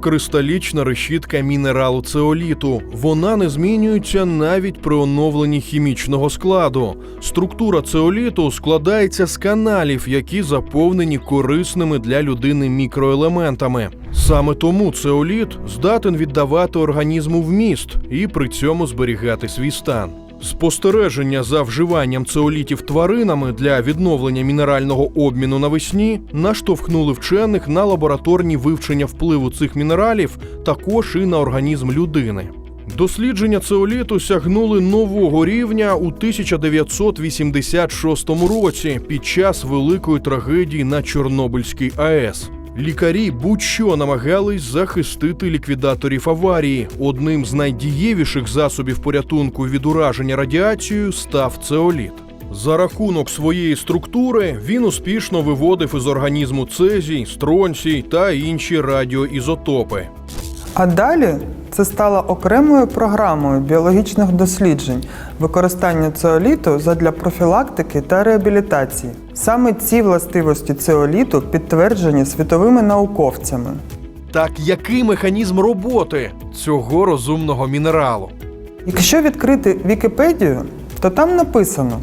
кристалічна решітка мінералу цеоліту. Вона не змінюється навіть при оновленні хімічного складу. Структура цеоліту складається з каналів, які заповнені корисними для людини мікроелементами. Саме тому цеоліт здатен віддавати організму вміст і при цьому зберігати свій стан. Спостереження за вживанням цеолітів тваринами для відновлення мінерального обміну навесні наштовхнули вчених на лабораторні вивчення впливу цих мінералів також і на організм людини. Дослідження цеоліту сягнули нового рівня у 1986 році під час великої трагедії на Чорнобильській АЕС. Лікарі будь-що намагались захистити ліквідаторів аварії. Одним з найдієвіших засобів порятунку від ураження радіацією став цеоліт. За рахунок своєї структури він успішно виводив із організму цезій, стронцій та інші радіоізотопи. А далі це стало окремою програмою біологічних досліджень використання цеоліту задля профілактики та реабілітації. Саме ці властивості цеоліту підтверджені світовими науковцями. Так який механізм роботи цього розумного мінералу? Якщо відкрити Вікіпедію, то там написано,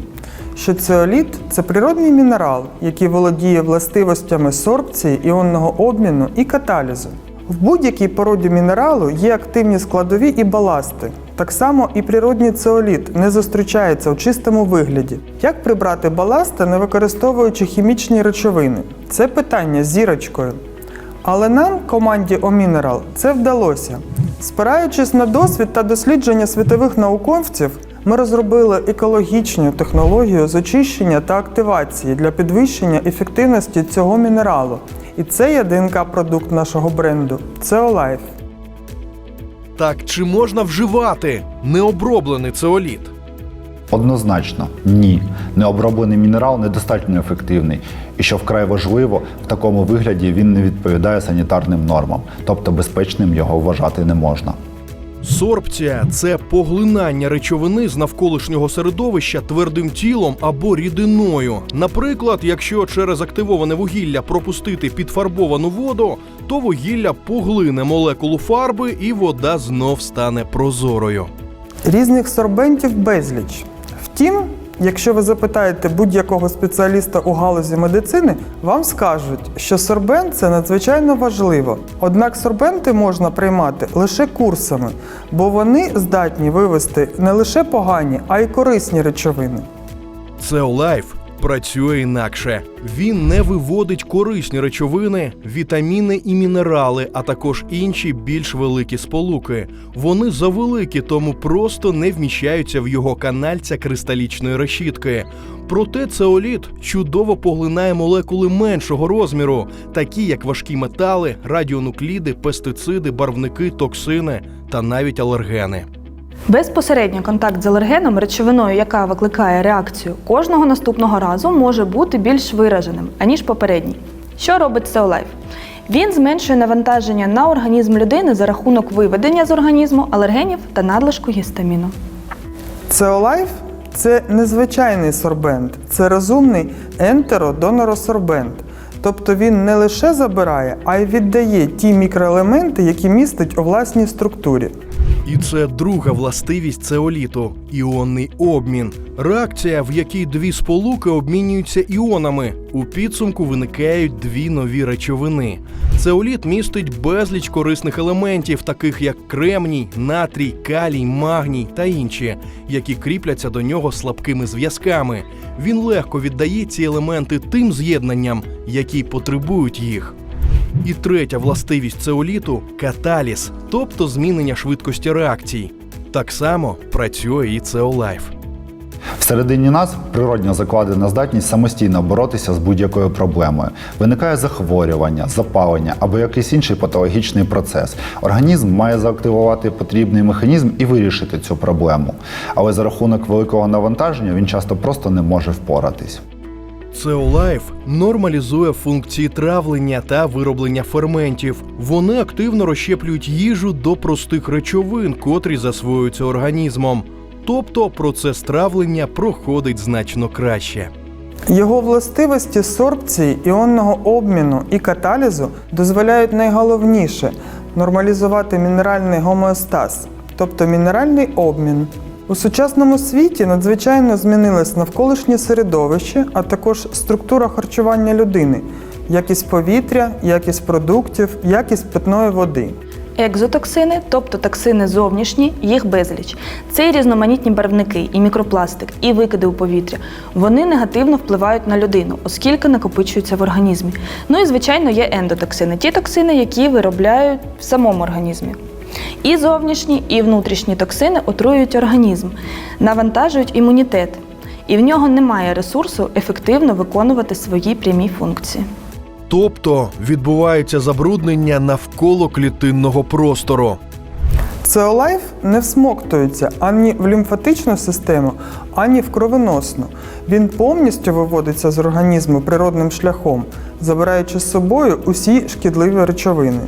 що цеоліт це природний мінерал, який володіє властивостями сорбції, іонного обміну і каталізу. В будь-якій породі мінералу є активні складові і баласти. Так само і природній цеоліт не зустрічається у чистому вигляді. Як прибрати баласти, не використовуючи хімічні речовини? Це питання з зірочкою. Але нам, команді О-Мінерал, це вдалося. Спираючись на досвід та дослідження світових науковців, ми розробили екологічну технологію з очищення та активації для підвищення ефективності цього мінералу. І це є ДНК-продукт нашого бренду Ceolife. Так чи можна вживати необроблений цеоліт? Однозначно, ні. Необроблений мінерал недостатньо ефективний. І що вкрай важливо, в такому вигляді він не відповідає санітарним нормам, тобто безпечним його вважати не можна. Сорбція це поглинання речовини з навколишнього середовища твердим тілом або рідиною. Наприклад, якщо через активоване вугілля пропустити підфарбовану воду, то вугілля поглине молекулу фарби і вода знов стане прозорою. Різних сорбентів безліч. Втім, якщо ви запитаєте будь-якого спеціаліста у галузі медицини, вам скажуть, що сорбент це надзвичайно важливо. Однак сорбенти можна приймати лише курсами, бо вони здатні вивести не лише погані, а й корисні речовини. Цеолайф працює інакше. Він не виводить корисні речовини, вітаміни і мінерали, а також інші більш великі сполуки. Вони завеликі, тому просто не вміщаються в його канальця кристалічної решітки. Проте цеоліт чудово поглинає молекули меншого розміру, такі як важкі метали, радіонукліди, пестициди, барвники, токсини та навіть алергени. Безпосередній контакт з алергеном, речовиною, яка викликає реакцію, кожного наступного разу може бути більш вираженим, аніж попередній. Що робить Сеолайф? Він зменшує навантаження на організм людини за рахунок виведення з організму алергенів та надлишку гістаміну. Цеолайф це незвичайний сорбент, це розумний ентеродоноросорбент. Тобто він не лише забирає, а й віддає ті мікроелементи, які містить у власній структурі. І це друга властивість цеоліту іонний обмін. Реакція, в якій дві сполуки обмінюються іонами. У підсумку виникають дві нові речовини. Цеоліт містить безліч корисних елементів, таких як кремній, натрій, калій, магній та інші, які кріпляться до нього слабкими зв'язками. Він легко віддає ці елементи тим з'єднанням, які потребують їх. І третя властивість цеоліту каталіз, тобто змінення швидкості реакцій. Так само працює і цеолайф. Всередині нас природньо закладена здатність самостійно боротися з будь-якою проблемою. Виникає захворювання, запалення або якийсь інший патологічний процес. Організм має заактивувати потрібний механізм і вирішити цю проблему. Але за рахунок великого навантаження він часто просто не може впоратись. Цеолайф нормалізує функції травлення та вироблення ферментів. Вони активно розщеплюють їжу до простих речовин, котрі засвоюються організмом. Тобто процес травлення проходить значно краще. Його властивості сорбції, іонного обміну і каталізу дозволяють найголовніше нормалізувати мінеральний гомеостаз, тобто мінеральний обмін. У сучасному світі надзвичайно змінилось навколишнє середовище, а також структура харчування людини, якість повітря, якість продуктів, якість питної води. Екзотоксини, тобто токсини зовнішні, їх безліч. Це і різноманітні барвники, і мікропластик, і викиди у повітря. Вони негативно впливають на людину, оскільки накопичуються в організмі. Ну і звичайно є ендотоксини, ті токсини, які виробляють в самому організмі. І зовнішні, і внутрішні токсини отруюють організм, навантажують імунітет, і в нього немає ресурсу ефективно виконувати свої прямі функції. Тобто відбувається забруднення навколо клітинного простору. Цеолайф не всмоктується ані в лімфатичну систему, ані в кровоносну. Він повністю виводиться з організму природним шляхом, забираючи з собою усі шкідливі речовини.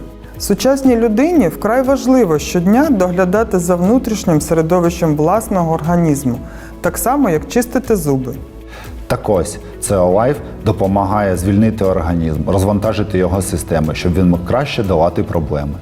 Сучасній людині вкрай важливо щодня доглядати за внутрішнім середовищем власного організму, так само як чистити зуби. Так ось, Цеолайф допомагає звільнити організм, розвантажити його системи, щоб він мог краще долати проблеми.